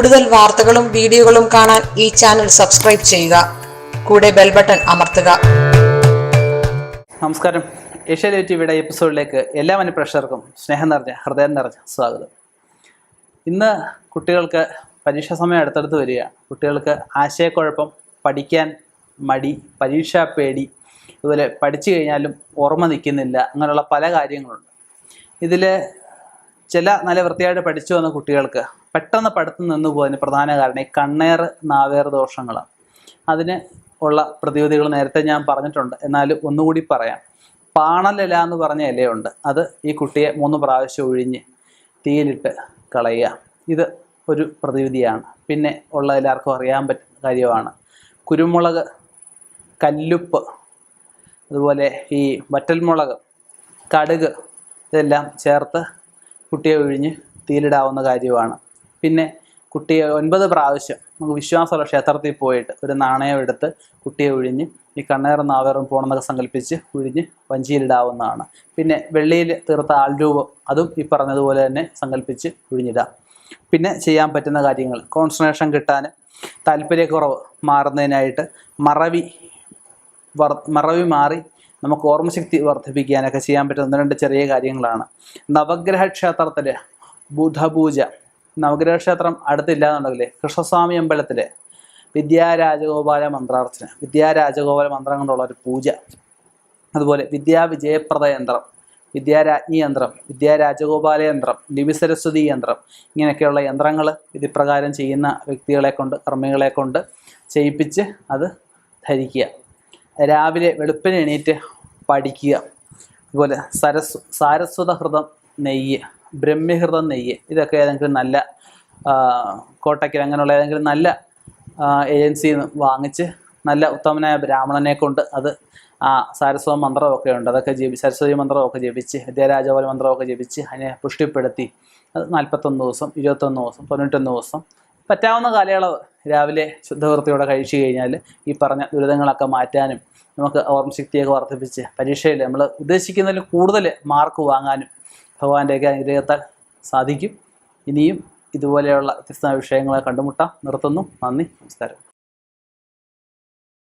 കൂടുതൽ വാർത്തകളും വീഡിയോകളും കാണാൻ ഈ ചാനൽ സബ്സ്ക്രൈബ് ചെയ്യുക. കൂടെ ബെൽ ബട്ടൺ അമർത്തുക. നമസ്കാരം. ഏഷ്യാനെറ്റ് ടിവിയുടെ എപ്പിസോഡിലേക്ക് എല്ലാ മനുപ്രേക്ഷകർക്കും സ്നേഹം നിറഞ്ഞ ഹൃദയം നിറഞ്ഞ സ്വാഗതം. ഇന്ന് കുട്ടികൾക്ക് പരീക്ഷാ സമയം അടുത്തടുത്ത് വരിക കുട്ടികൾക്ക് ആശയക്കുഴപ്പം പഠിക്കാൻ മടി പരീക്ഷാ പേടി അതുപോലെ പഠിച്ചു കഴിഞ്ഞാലും ഓർമ്മ നിൽക്കുന്നില്ല അങ്ങനെയുള്ള പല കാര്യങ്ങളുണ്ട്. ഇതിൽ ചില നല്ല വൃത്തിയായിട്ട് പഠിച്ചു വന്ന കുട്ടികൾക്ക് പെട്ടെന്ന് പഠിത്തം നിന്ന് പോകുന്ന പ്രധാന കാരണം ഈ കണ്ണേർ നാവേർ ദോഷങ്ങളാണ്. അതിന് ഉള്ള പ്രതിവിധികൾ നേരത്തെ ഞാൻ പറഞ്ഞിട്ടുണ്ട്. എന്നാലും ഒന്നുകൂടി പറയാം. പാണലില എന്ന് പറഞ്ഞ ഇലയുണ്ട്. അത് ഈ കുട്ടിയെ മൂന്ന് പ്രാവശ്യം ഒഴിഞ്ഞ് തീയിലിട്ട് കളയുക. ഇത് ഒരു പ്രതിവിധിയാണ്. പിന്നെ ഉള്ള എല്ലാവർക്കും അറിയാൻ പറ്റുന്ന കാര്യമാണ്. കുരുമുളക് കല്ലുപ്പ് അതുപോലെ ഈ വറ്റൽമുളക് കടുക് ഇതെല്ലാം ചേർത്ത് കുട്ടിയെ ഒഴിഞ്ഞ് തീയിലിടാവുന്ന കാര്യമാണ്. പിന്നെ കുട്ടിയെ ഒൻപത് പ്രാവശ്യം നമുക്ക് വിശ്വാസമുള്ള ക്ഷേത്രത്തിൽ പോയിട്ട് ഒരു നാണയം എടുത്ത് കുട്ടിയെ ഒഴിഞ്ഞ് ഈ കണ്ണേറും നാവേറും പോകണമെന്നൊക്കെ സങ്കല്പിച്ച് ഒഴിഞ്ഞ് വഞ്ചിയിലിടാവുന്നതാണ്. പിന്നെ വെള്ളിയിൽ തീർത്ത ആൾരൂപം അതും ഈ പറഞ്ഞതുപോലെ തന്നെ സങ്കല്പിച്ച് ഒഴിഞ്ഞിടാം പിന്നെ ചെയ്യാൻ പറ്റുന്ന കാര്യങ്ങൾ കോൺസെൻട്രേഷൻ കിട്ടാൻ താല്പര്യക്കുറവ് മാറുന്നതിനായിട്ട് മറവി വർ മറവി മാറി നമുക്ക് ഓർമ്മശക്തി വർദ്ധിപ്പിക്കാനൊക്കെ ചെയ്യാൻ പറ്റുന്ന രണ്ട് ചെറിയ കാര്യങ്ങളാണ്. നവഗ്രഹ ക്ഷേത്രത്തിൽ ബുധപൂജ നവഗ്രഹ ക്ഷേത്രം അടുത്തില്ല എന്നുണ്ടെങ്കിൽ കൃഷ്ണസ്വാമി അമ്പലത്തിലെ വിദ്യാരാജഗോപാല മന്ത്രാർച്ചന വിദ്യാരാജഗോപാല മന്ത്രം കൊണ്ടുള്ള ഒരു പൂജ. അതുപോലെ വിദ്യാവിജയപ്രദ യന്ത്രം വിദ്യാരാജ്ഞി യന്ത്രം വിദ്യാരാജഗോപാല യന്ത്രം ലിപിസരസ്വതി യന്ത്രം ഇങ്ങനെയൊക്കെയുള്ള യന്ത്രങ്ങൾ വിധിപ്രകാരം ചെയ്യുന്ന വ്യക്തികളെ കൊണ്ട് കർമ്മികളെ കൊണ്ട് ചെയ്യിപ്പിച്ച് അത് ധരിക്കുക. രാവിലെ വെളുപ്പിന് എണീറ്റ് പഠിക്കുക. അതുപോലെ സരസ് സാരസ്വത ഹൃദം നെയ്യ്. ബ്രഹ്മഹൃദം നെയ്യ്. ഇതൊക്കെ ഏതെങ്കിലും നല്ല കോട്ടയ്ക്കൽ അങ്ങനെയുള്ള ഏതെങ്കിലും നല്ല ഏജൻസിയിൽ നിന്ന് വാങ്ങിച്ച് നല്ല ഉത്തമനായ ബ്രാഹ്മണനെ കൊണ്ട് അത് ആ സാരസ്വത മന്ത്രമൊക്കെ ഉണ്ട്. അതൊക്കെ ജപി സരസ്വതി മന്ത്രമൊക്കെ ജപിച്ച് വിദ്യാരാജോല മന്ത്രമൊക്കെ ജപിച്ച് അതിനെ പുഷ്ടിപ്പെടുത്തി. അത് നാൽപ്പത്തൊന്ന് ദിവസം ഇരുപത്തൊന്ന് ദിവസം തൊണ്ണൂറ്റൊന്ന് ദിവസം. പറ്റാവുന്ന കാലയളവ് രാവിലെ ശുദ്ധവൃത്തിയോടെ കഴിച്ചു കഴിഞ്ഞാൽ ഈ പറഞ്ഞ ദുരിതങ്ങളൊക്കെ മാറ്റാനും നമുക്ക് ഓർമ്മശക്തിയൊക്കെ വർദ്ധിപ്പിച്ച് പരീക്ഷയിൽ നമ്മൾ ഉദ്ദേശിക്കുന്നതിൽ കൂടുതൽ മാർക്ക് വാങ്ങാനും ഭഗവാന്റെയൊക്കെ അനുഗ്രഹത്താൽ സാധിക്കും. ഇനിയും ഇതുപോലെയുള്ള വ്യത്യസ്ത വിഷയങ്ങളെ കണ്ടുമുട്ടാം. നിർത്തുന്നു. നന്ദി. നമസ്കാരം.